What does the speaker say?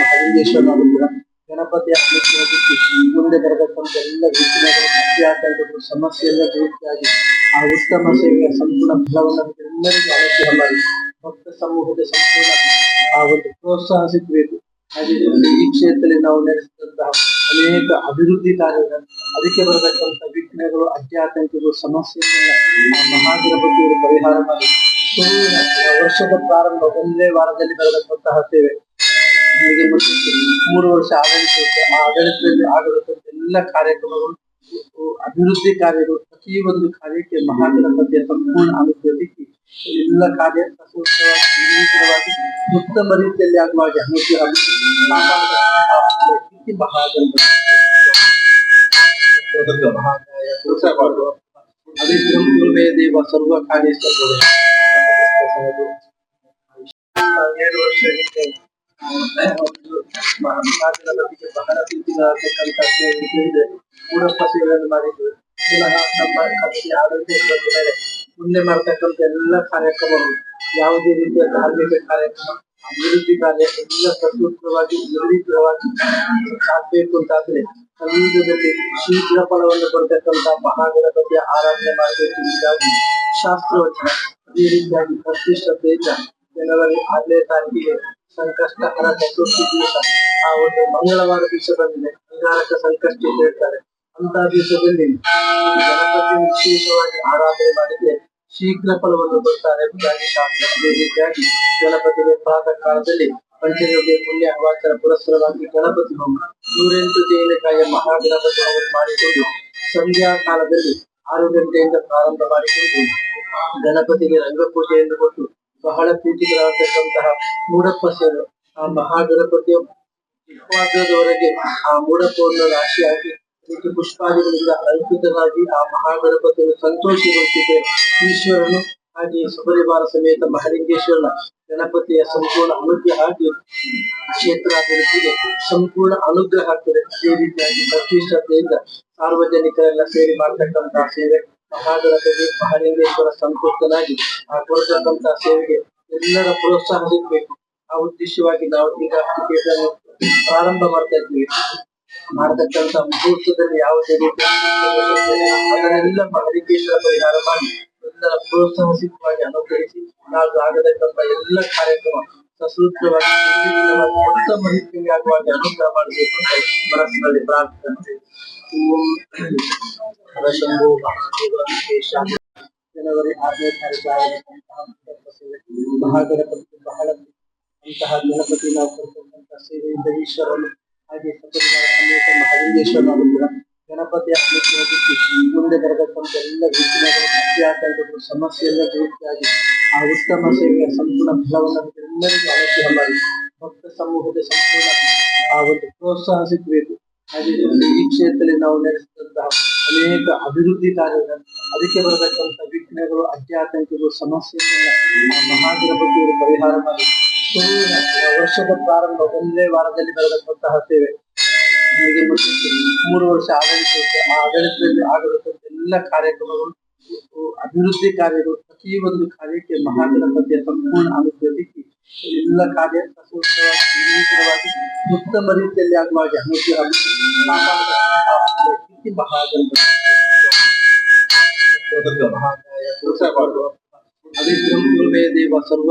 ಮಹಾಲಿಂಗೇಶ್ವರ ಗಣಪತಿ ಮುಂದೆ ಬರಬೇಕಂತ ಎಲ್ಲ ರೀತಿಯಾದ ಸಮಸ್ಯೆ ಎಲ್ಲ ಪೂರ್ತಿಯಾಗಿ ಆ ಉತ್ತಮ ಸೇವೆಯ ಸಂಪೂರ್ಣ ಫಲವನ್ನು ಎಲ್ಲರಿಗೂ ಅನುಗ್ರಹ ಮಾಡಿ. ಭಕ್ತ ಸಮೂಹದ ಸಂಪೂರ್ಣ, ಆ ಒಂದು ಪ್ರೋತ್ಸಾಹ ಸಿಗಬೇಕು. ಹಾಗೆ ಈ ಕ್ಷೇತ್ರದಲ್ಲಿ ನಾವು ನಡೆಸಿದಂತಹ ಅನೇಕ ಅಭಿವೃದ್ಧಿ ಕಾರ್ಯಗಳನ್ನು ಅದಕ್ಕೆ ಬರತಕ್ಕಂಥ ವಿಘ್ನಗಳು ಅಡ್ಡಿ ಆತಂಕಗಳು ಸಮಸ್ಯೆಗಳನ್ನ ಬಗ್ಗೆ ಪರಿಹಾರ ಮಾಡಿ. ವರ್ಷದ ಪ್ರಾರಂಭ ಒಂದೇ ವಾರದಲ್ಲಿ ಬೆಳೆದಂತಹ ಸೇವೆ. ಹೀಗೆ ಮೂರು ವರ್ಷ ಆಡಳಿತ ಆಡಳಿತದಲ್ಲಿ ಆಗಿರುವಂತಹ ಎಲ್ಲ ಕಾರ್ಯಕ್ರಮಗಳು ಅಭಿವೃದ್ಧಿ ಕಾರ್ಯಗಳು ಪ್ರತಿಯೊಂದು ಕಾರ್ಯಕ್ಕೆ ಮಹಾಗಣಪತಿಯ ಸಂಪೂರ್ಣ ಅನುಗ್ರಹಿಸಿ ಎಲ್ಲ ಕಾರ್ಯ ಸಸೂತ್ರವಾಗಿ ಉತ್ತಮ ರೀತಿಯಲ್ಲಿ ಆಗುವ ಹಾಗೆ ಅನುಗ್ರಹ ಮಹಾಗಣಪತಿ ಮಹಾಕಾಯ ದೇವ ಸರ್ವ ಕಾರ್ಯೇಶ್ವರ ಏಳು ವರ್ಷ ಹಿಂದೆ ಒಂದು ಮಹಾಗಣಪತಿಗೆ ಬಹಳ ಪ್ರೀತಿಗಾಗತಕ್ಕಂಥ ಸೇವೆ ಇದೆ ಮೂಡಪ್ಪ ಸೇವೆಯನ್ನು ಮಾಡಿದ್ವಿ ಪುನಃ ನಮ್ಮ ಕಮಿಟಿ ಆಡಳಿತ ಬಂದ ಮೇಲೆ ಮುಂದೆ ಮಾಡ್ತಕ್ಕಂಥ ಎಲ್ಲ ಕಾರ್ಯಕ್ರಮಗಳು ಯಾವುದೇ ರೀತಿಯ ಧಾರ್ಮಿಕ ಕಾರ್ಯಕ್ರಮ ಅಭಿವೃದ್ಧಿ ಕಾರ್ಯ ಎಲ್ಲ ಪ್ರಸ್ತುತವಾಗಿ ನಿರ್ವಿಘ್ನವಾಗಿ ಸಾಗಬೇಕು ಅಂತಾದ್ರೆ ಕಲಿಯುಗದಲ್ಲಿ ಶೀಘ್ರ ಫಲವನ್ನು ಕೊಡ್ತಕ್ಕಂಥ ಮಹಾಗಣಪತಿಯ ಆರಾಧನೆ ಮಾಡಬೇಕು ಹೀಗಾಗಿ ಶಾಸ್ತ್ರವಚನ ಅದೇ ರೀತಿಯಾಗಿ ಪ್ರತಿಷ್ಠತೆಯಿಂದ ಜನವರಿ ಆರನೇ ತಾರೀಕಿಗೆ ಸಂಕಷ್ಟ ಹರ ಚತುರ್ಥಿ ದಿವಸ ಆ ಒಂದು ಮಂಗಳವಾರ ದಿವಸ ಬಂದಿದೆ ಅಂಗಾರಕ ಸಂಕಷ್ಟ ಅಂತ ಹೇಳ್ತಾರೆ ಅಂತ ದಿವಸದಲ್ಲಿ ಗಣಪತಿ ವಿಶೇಷವಾಗಿ ಆರಾಧನೆ ಮಾಡಿದ್ರೆ ಶೀಘ್ರ ಫಲವನ್ನು ಕೊಡ್ತಾರೆ ಎಂಬುದಾಗಿ ಶಾಸ್ತ್ರ ಅದೇ ರೀತಿಯಾಗಿ ಗಣಪತಿಗೆ ಪ್ರಾತಃ ಕಾಲದಲ್ಲಿ ಪಂಚಯೋಗ್ಯ ಪುಣ್ಯ ಅವಾಚರ ಪುರಸ್ಸರವಾಗಿ ಗಣಪತಿ ಹೋಮ ನೂರೆಂಟು ತೆಂಗಿನಕಾಯಿಯ ಮಹಾಗಣಪತಿ ಹೋಮ ಮಾಡಿಕೊಂಡು ಸಂಧ್ಯಾ ಕಾಲದಲ್ಲಿ ಆರು ಗಂಟೆಯಿಂದ ಪ್ರಾರಂಭ ಮಾಡಿಕೊಂಡು ಗಣಪತಿಗೆ ರಂಗಪೂಜೆಯನ್ನು ಕೊಟ್ಟು ಬಹಳ ಪ್ರೀತಿಗಳಾಗತಕ್ಕಂತಹ ಮೂಡಪ್ಪ ಸೇರು, ಆ ಮಹಾಗಣಪತಿಯ ವಿಶ್ವಾಸದವರೆಗೆ ಆ ಮೂಡಪ್ಪವನ್ನು ರಾಶಿಯಾಗಿ ಅದಕ್ಕೆ ಪುಷ್ಪಾದಿಗಳಿಂದ ಅಲಂಕೃತರಾಗಿ ಆ ಮಹಾಗಣಪತಿಯನ್ನು ಸಂತೋಷಗೊಳಿಸಿದೆ ಈಶ್ವರನು ಹಾಗೆ ಸುಪರಿವಾರ ಸಮೇತ ಮಹಾಲಿಂಗೇಶ್ವರನ ಗಣಪತಿಯ ಸಂಪೂರ್ಣ ಅನುಗ್ರಹ ಆಗಿ ಕ್ಷೇತ್ರಾಭಿವೃದ್ಧಿಗೆ ಸಂಪೂರ್ಣ ಅನುಗ್ರಹ ಆಗ್ತದೆ ಅದೇ ರೀತಿಯಾಗಿ ಪ್ರತಿಷ್ಠತೆಯಿಂದ ಸಾರ್ವಜನಿಕರೆಲ್ಲ ಸೇರಿ ಮಾಡ್ತಕ್ಕಂತಹ ಸೇವೆ, ಮಹಾಗಣಪತಿ ಮಹಾಲಿಂಗೇಶ್ವರ ಸಂತೃಪ್ತನಾಗಿ ಆ ಕೊಡತಕ್ಕಂತಹ ಸೇವೆಗೆ ಎಲ್ಲರ ಪ್ರೋತ್ಸಾಹ ಸಿಗ್ಬೇಕು. ಆ ಉದ್ದೇಶವಾಗಿ ನಾವು ಈಗ ಪ್ರಾರಂಭ ಮಾಡ್ತಾ ಇದ್ದೀವಿ. ಮಾಡತಕ್ಕಂತ ಮುಹೂರ್ತದಲ್ಲಿ ಯಾವುದೇ ರೀತಿಯ ಅದನ್ನೆಲ್ಲ ಮಹಾಲಿಂಗೇಶ್ವರ ಪರಿಹಾರ ಮಾಡಿ ಎಲ್ಲರ ಪ್ರೋತ್ಸಾಹ ಸಿಕ್ಕವಾಗಿ ಅನುಗ್ರಹಿಸಿ ನಾವು ಆಗತಕ್ಕಂತ ಎಲ್ಲ ಕಾರ್ಯಕ್ರಮ ಸಸೂತ್ರವಾಗಿ ನಿರ್ವಿಘ್ನವಾಗಿ ಉತ್ತಮ ರೀತಿಯಲ್ಲಿ ಆಗುವಾಗ ಅನುಗ್ರಹ ಮಾಡಬೇಕು ಅಂತ ಮನಸ್ಸಿನಲ್ಲಿ ಪ್ರಾರ್ಥನೆ ಓಂ ಹರಶಂಭೋ ಮಹಾದೇವ ವಿಶೇಷ ಜನವರಿ ಆರನೇ ತಾರೀಕು ಆಗಿರತಕ್ಕಂತಹ ಮಂಟಪ ಸೇವೆ ಮಹಾಗಣಪತಿ ಬಹಳ ಅಂತಹ ಗಣಪತಿ ನಾವು ಕೊಡ್ತಕ್ಕಂತಹ ಸೇವೆಯಿಂದ ಈಶ್ವರನು ಹಾಗೆ ಸಪರಿವಾರ ಸಮೇತ ಮಹಾಲಿಂಗೇಶ್ವರನ ಅನುಗ್ರಹ ಗಣಪತಿಯ ಅನುಗ್ರಹಕ್ಕೆ ಮುಂದೆ ಬರತಕ್ಕಂಥ ಎಲ್ಲ ವಿಘ್ನಗಳು ಅತ್ಯಾತಂಕಗಳು ಸಮಸ್ಯೆ ಎಲ್ಲ ದೂರವಾಗಿ ಆ ಉತ್ತಮ ಸೇವೆಯ ಸಂಪೂರ್ಣ ಫಲವನ್ನು ಎಲ್ಲರಿಗೂ ಭಕ್ತ ಸಮೂಹದ ಸಂಪೂರ್ಣ ಆ ಒಂದು ಪ್ರೋತ್ಸಾಹ ಸಿಗಬೇಕು ಹಾಗೆ ಈ ಕ್ಷೇತ್ರದಲ್ಲಿ ನಾವು ನಡೆಸಿದಂತಹ ಅನೇಕ ಅಭಿವೃದ್ಧಿ ಕಾರ್ಯಗಳು, ಅದಕ್ಕೆ ಬರತಕ್ಕಂಥ ವಿಘ್ನಗಳು ಅಧ್ಯಾತಂಕಗಳು ಸಮಸ್ಯೆಗಳನ್ನ ಆ ಬಗ್ಗೆ ಪರಿಹಾರ ಮಾಡಿ. ವರ್ಷದ ಪ್ರಾರಂಭ ಒಂದೇ ವಾರದಲ್ಲಿ ಬರತಕ್ಕಂತಹ ಸೇವೆ. ಹೀಗೆ ಮೂರು ವರ್ಷ ಆಡಳಿತ ಆ ಆಡಳಿತದಲ್ಲಿ ಆಗತಕ್ಕಂಥ ಎಲ್ಲ ಕಾರ್ಯಕ್ರಮಗಳು, ಅಭಿವೃದ್ಧಿ ಕಾರ್ಯಗಳು, ಪ್ರತಿಯೊಂದು ಕಾರ್ಯಕ್ಕೆ ಮಹಾಗಣಪತಿಯ ಸಂಪೂರ್ಣ ಅನುಗ್ರಹ ಸಿಕ್ಕಿ ಎಲ್ಲ ಕಾರ್ಯ ಸಸೂತ್ರವಾಗಿ ನಿರ್ವಿಘ್ನವಾಗಿ ಉತ್ತಮ ರೀತಿಯಲ್ಲಿ ಆಗುವ ಹಾಗೆ ಅನುಗ್ರಹ ಕಾಪಾಡತಕ್ಕಂತಹ ಸಿಕ್ಕಿ ಮಹಾಗಣಪತಿ ಮಹಾಕಾಯ ಪುರುಷ ಅವಿಕ್ರಮ ಕುರುಮೇ ದೇವ ಸರ್ವ